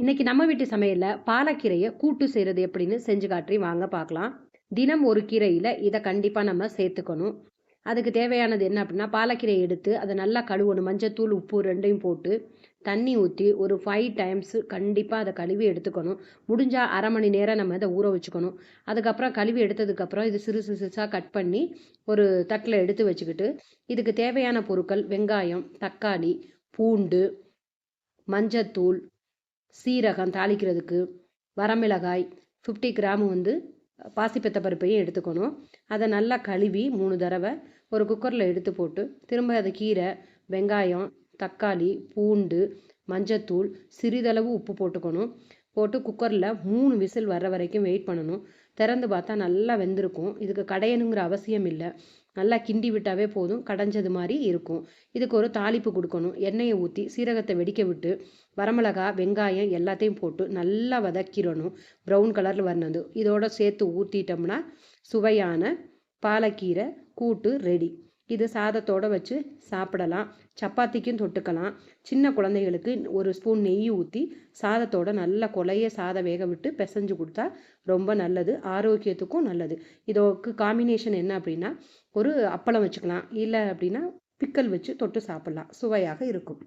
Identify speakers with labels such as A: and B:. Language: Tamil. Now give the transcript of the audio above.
A: இன்னைக்கு நம்ம வீட்டு சமையலில் பாலக்கீரையை கூட்டு செய்கிறது எப்படின்னு செஞ்சு காட்டி வாங்க பார்க்கலாம் தினம் ஒரு கீரையில் இதை கண்டிப்பாக நம்ம சேர்த்துக்கணும். அதுக்கு தேவையானது என்ன அப்படின்னா பாலக்கீரையை எடுத்து அதை நல்லா கழுவணும். மஞ்சத்தூள் உப்பு ரெண்டையும் போட்டு தண்ணி ஊற்றி ஒரு ஃபைவ் டைம்ஸ் கண்டிப்பாக அதை கழுவி எடுத்துக்கணும். முடிஞ்சால் அரை மணி நேரம் நம்ம இதை ஊற வச்சுக்கணும். அதுக்கப்புறம் கழுவி எடுத்ததுக்கப்புறம் இது சிறு சிறுசாக கட் பண்ணி ஒரு தட்டில் எடுத்து வச்சுக்கிட்டு இதுக்கு தேவையான பொருட்கள் வெங்காயம் தக்காளி பூண்டு மஞ்சத்தூள் சீரகம் தாளிக்கிறதுக்கு வரமிளகாய் ஃபிஃப்டி கிராம் வந்து பாசிப்பத்த பருப்பையும் எடுத்துக்கணும். அதை நல்லா கழுவி மூணு தடவை ஒரு குக்கரில் எடுத்து போட்டு திரும்ப அதை கீரை வெங்காயம் தக்காளி பூண்டு மஞ்சத்தூள் சிறிதளவு உப்பு போட்டுக்கணும். போட்டு குக்கரில் மூணு விசில் வர்ற வரைக்கும் வெயிட் பண்ணணும். திறந்து பார்த்தா நல்லா வெந்திருக்கும். இதுக்கு கடையணுங்கிற அவசியம் இல்லை. நல்லா கிண்டி விட்டாவே போதும். கடைஞ்சது மாதிரி இருக்கும். இதுக்கு ஒரு தாளிப்பு கொடுக்கணும். எண்ணெயை ஊற்றி சீரகத்தை வெடிக்க விட்டு வரமிளகா வெங்காயம் எல்லாத்தையும் போட்டு நல்லா வதக்கிடணும். ப்ரௌன் கலரில் வரணும் இதோட சேர்த்து ஊற்றிட்டோம்னா சுவையான பாலக்கீரை கூட்டு ரெடி இது சாதத்தோடு வச்சு சாப்பிடலாம். சப்பாத்திக்கும் தொட்டுக்கலாம். சின்ன குழந்தைகளுக்கு ஒரு ஸ்பூன் நெய் ஊற்றி சாதத்தோட நல்ல கொலைய சாதம் வேக விட்டு பிசைஞ்சு கொடுத்தா ரொம்ப நல்லது. ஆரோக்கியத்துக்கும் நல்லது. இதோக்கு காம்பினேஷன் என்ன அப்படின்னா ஒரு அப்பளம் வச்சுக்கலாம். இல்லை அப்படின்னா பிக்கல் வச்சு தொட்டு சாப்பிட்லாம். சுவையாக இருக்கும்.